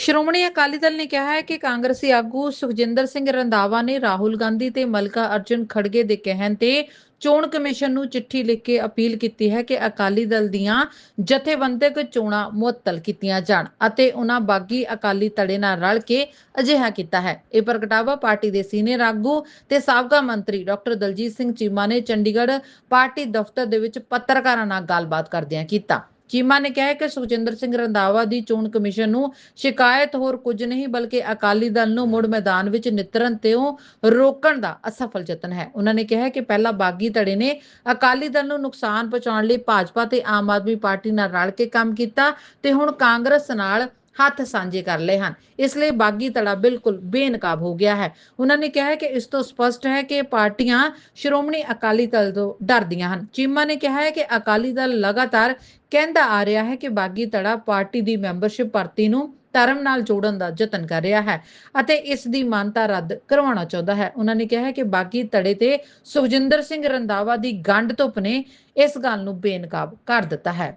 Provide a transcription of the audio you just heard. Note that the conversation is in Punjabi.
ਸ਼੍ਰੋਮਣੀ ਅਕਾਲੀ ਦਲ ਨੇ ਕਿਹਾ ਹੈ ਕਿ ਕਾਂਗਰਸੀ ਆਗੂ ਸੁਖਜਿੰਦਰ ਸਿੰਘ ਰੰਧਾਵਾ ਨੇ ਰਾਹੁਲ ਗਾਂਧੀ ਤੇ ਮਲਕਾ ਅਰਜੁਨ ਖੜਗੇ ਦੇ ਕਹਿਣ ਤੇ ਚੋਣ ਕਮਿਸ਼ਨ ਨੂੰ ਚਿੱਠੀ ਲਿਖ ਕੇ ਅਪੀਲ ਕੀਤੀ ਹੈ ਕਿ ਅਕਾਲੀ ਦਲ ਦੀਆਂ ਜਥੇਬੰਦਕ ਚੋਣਾਂ ਮੁਅੱਤਲ ਕੀਤੀਆਂ ਜਾਣ ਅਤੇ ਉਹਨਾਂ ਬਾਗੀ ਅਕਾਲੀ ਧੜੇ ਨਾਲ ਰਲ ਕੇ ਅਜਿਹਾ ਕੀਤਾ ਹੈ। ਇਹ ਪ੍ਰਗਟਾਵਾ ਪਾਰਟੀ ਦੇ ਸੀਨੀਅਰ ਆਗੂ ਤੇ ਸਾਬਕਾ ਮੰਤਰੀ ਡਾਕਟਰ ਦਲਜੀਤ ਸਿੰਘ ਚੀਮਾ ਨੇ ਚੰਡੀਗੜ੍ਹ ਪਾਰਟੀ ਦਫ਼ਤਰ ਦੇ ਵਿੱਚ ਪੱਤਰਕਾਰਾਂ ਨਾਲ ਗੱਲਬਾਤ ਕਰਦਿਆਂ ਕੀਤਾ। ਚੀਮਾ ਨੇ ਕਿਹਾ ਕਿ ਸੁਖਜਿੰਦਰ ਸਿੰਘ ਰੰਧਾਵਾ ਦੀ ਚੋਣ ਕਮਿਸ਼ਨ ਨੂੰ ਸ਼ਿਕਾਇਤ ਹੋਰ ਕੁਝ ਨਹੀਂ, ਬਲਕਿ ਅਕਾਲੀ ਦਲ ਨੂੰ ਮੁੜ ਮੈਦਾਨ ਵਿੱਚ ਨਿਤਰਨ ਤੋਂ ਰੋਕਣ ਦਾ ਅਸਫਲ ਯਤਨ ਹੈ। ਉਹਨਾਂ ਨੇ ਕਿਹਾ ਕਿ ਪਹਿਲਾਂ ਬਾਗੀ ਧੜੇ ਨੇ ਅਕਾਲੀ ਦਲ ਨੂੰ ਨੁਕਸਾਨ ਪਹੁੰਚਾਉਣ ਲਈ ਭਾਜਪਾ ਤੇ ਆਮ ਆਦਮੀ ਪਾਰਟੀ ਨਾਲ ਰਲ ਕੇ ਕੰਮ ਕੀਤਾ ਤੇ ਹੁਣ ਕਾਂਗਰਸ ਨਾਲ ਹੱਥ ਸਾਂਝੇ ਕਰ ਲਏ ਹਨ। ਇਸ ਲਈ ਬਾਗੀ ਧੜਾ ਬਿਲਕੁਲ ਬੇਨਕਾਬ ਹੋ ਗਿਆ ਹੈ। ਉਹਨਾਂ ਨੇ ਕਿਹਾ ਕਿ ਇਸ ਤੋਂ ਸਪਸ਼ਟ ਹੈ ਕਿ ਪਾਰਟੀਆਂ ਸ਼੍ਰੋਮਣੀ ਅਕਾਲੀ ਦਲ ਤੋਂ ਡਰਦੀਆਂ ਹਨ। ਚੀਮਾ ਨੇ ਕਿਹਾ ਹੈ ਕਿ ਅਕਾਲੀ ਦਲ ਲਗਾਤਾਰ ਕਹਿੰਦਾ ਆ ਰਿਹਾ ਹੈ ਕਿ ਬਾਗੀ ਧੜਾ ਪਾਰਟੀ ਦੀ ਮੈਂਬਰਸ਼ਿਪ ਭਰਤੀ ਨੂੰ ਧਰਮ ਨਾਲ ਜੋੜਨ ਦਾ ਯਤਨ ਕਰ ਰਿਹਾ ਹੈ ਅਤੇ ਇਸ ਦੀ ਮਾਨਤਾ ਰੱਦ ਕਰਵਾਉਣਾ ਚਾਹੁੰਦਾ ਹੈ। ਉਹਨਾਂ ਨੇ ਕਿਹਾ ਹੈ ਕਿ ਬਾਗੀ ਧੜੇ ਤੇ ਸੁਖਜਿੰਦਰ ਸਿੰਘ ਰੰਧਾਵਾ ਦੀ ਗੰਢ ਧੁੱਪ ਨੇ ਇਸ ਗੱਲ ਨੂੰ ਬੇਨਕਾਬ ਕਰ ਦਿੱਤਾ ਹੈ।